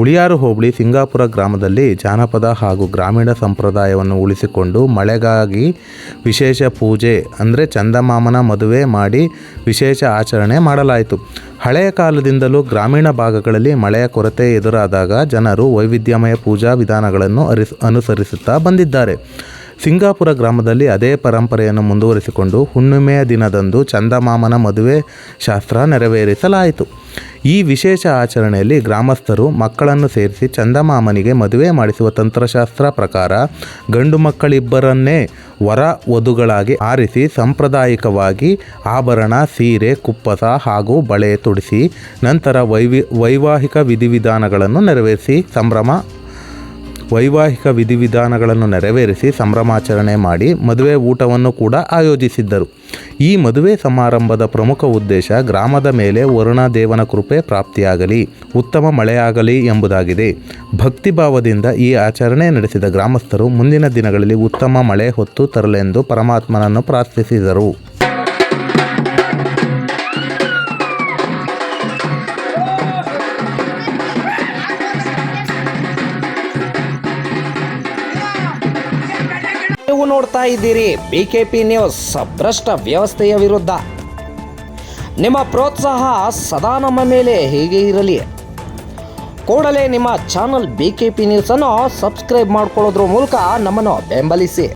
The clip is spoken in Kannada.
ಉಳಿಯಾರು ಹೋಬಳಿ ಸಿಂಗಾಪುರ ಗ್ರಾಮದಲ್ಲಿ ಜಾನಪದ ಹಾಗೂ ಗ್ರಾಮೀಣ ಸಂಪ್ರದಾಯವನ್ನು ಉಳಿಸಿಕೊಂಡು ಮಳೆಗಾಗಿ ವಿಶೇಷ ಪೂಜೆ, ಅಂದರೆ ಚಂದಮಾಮನ ಮದುವೆ ಮಾಡಿ ವಿಶೇಷ ಆಚರಣೆ ಮಾಡಲಾಯಿತು. ಹಳೆಯ ಕಾಲದಿಂದಲೂ ಗ್ರಾಮೀಣ ಭಾಗಗಳಲ್ಲಿ ಮಳೆಯ ಕೊರತೆ ಎದುರಾದಾಗ ಜನರು ವೈವಿಧ್ಯಮಯ ಪೂಜಾ ವಿಧಾನಗಳನ್ನು ಅರಿಸ್, ಅನುಸರಿಸುತ್ತಾ ಬಂದಿದ್ದಾರೆ. ಸಿಂಗಾಪುರ ಗ್ರಾಮದಲ್ಲಿ ಅದೇ ಪರಂಪರೆಯನ್ನು ಮುಂದುವರಿಸಿಕೊಂಡು ಹುಣ್ಣಿಮೆಯ ದಿನದಂದು ಚಂದಮಾಮನ ಮದುವೆ ಶಾಸ್ತ್ರ ನೆರವೇರಿಸಲಾಯಿತು. ಈ ವಿಶೇಷ ಆಚರಣೆಯಲ್ಲಿ ಗ್ರಾಮಸ್ಥರು ಮಕ್ಕಳನ್ನು ಸೇರಿಸಿ ಚಂದಮಾಮನಿಗೆ ಮದುವೆ ಮಾಡಿಸುವ ತಂತ್ರಶಾಸ್ತ್ರ ಪ್ರಕಾರ ಗಂಡು ಮಕ್ಕಳಿಬ್ಬರನ್ನೇ ವರ ವಧುಗಳಾಗಿ ಆರಿಸಿ ಸಾಂಪ್ರದಾಯಿಕವಾಗಿ ಆಭರಣ, ಸೀರೆ, ಕುಪ್ಪಸ ಹಾಗೂ ಬಳೆ ತೊಡಿಸಿ ನಂತರ ವೈವಿ, ವೈವಾಹಿಕ ವಿಧಿವಿಧಾನಗಳನ್ನು ನೆರವೇರಿಸಿ ಸಂಭ್ರಮ ವೈವಾಹಿಕ ವಿಧಿವಿಧಾನಗಳನ್ನು ನೆರವೇರಿಸಿ ಸಂಭ್ರಮಾಚರಣೆ ಮಾಡಿ ಮದುವೆ ಊಟವನ್ನು ಕೂಡ ಆಯೋಜಿಸಿದ್ದರು. ಈ ಮದುವೆ ಸಮಾರಂಭದ ಪ್ರಮುಖ ಉದ್ದೇಶ ಗ್ರಾಮದ ಮೇಲೆ ವರುಣ ದೇವನ ಕೃಪೆ ಪ್ರಾಪ್ತಿಯಾಗಲಿ, ಉತ್ತಮ ಮಳೆಯಾಗಲಿ ಎಂಬುದಾಗಿದೆ. ಭಕ್ತಿಭಾವದಿಂದ ಈ ಆಚರಣೆ ನಡೆಸಿದ ಗ್ರಾಮಸ್ಥರು ಮುಂದಿನ ದಿನಗಳಲ್ಲಿ ಉತ್ತಮ ಮಳೆ ಹೊತ್ತು ತರಲೆಂದು ಪರಮಾತ್ಮನನ್ನು ಪ್ರಾರ್ಥಿಸಿದರು. ನೀವು ನೋಡ್ತಾ ಇದ್ದೀರಿ ಬಿಕೆಪಿ ನ್ಯೂಸ್ ಭ್ರಷ್ಟ ವ್ಯವಸ್ಥೆಯ ವಿರುದ್ಧ. ನಿಮ್ಮ ಪ್ರೋತ್ಸಾಹ ಸದಾ ನಮ್ಮ ಮೇಲೆ ಹೀಗೆ ಇರಲಿ. ಕೂಡಲೇ ನಿಮ್ಮ ಚಾನಲ್ ಬಿ ಕೆ ಪಿ ನ್ಯೂಸನ್ನು ಸಬ್ಸ್ಕ್ರೈಬ್ ಮಾಡ್ಕೊಳ್ಳೋದ್ರ ಮೂಲಕ ನಮ್ಮನ್ನು ಬೆಂಬಲಿಸಿ.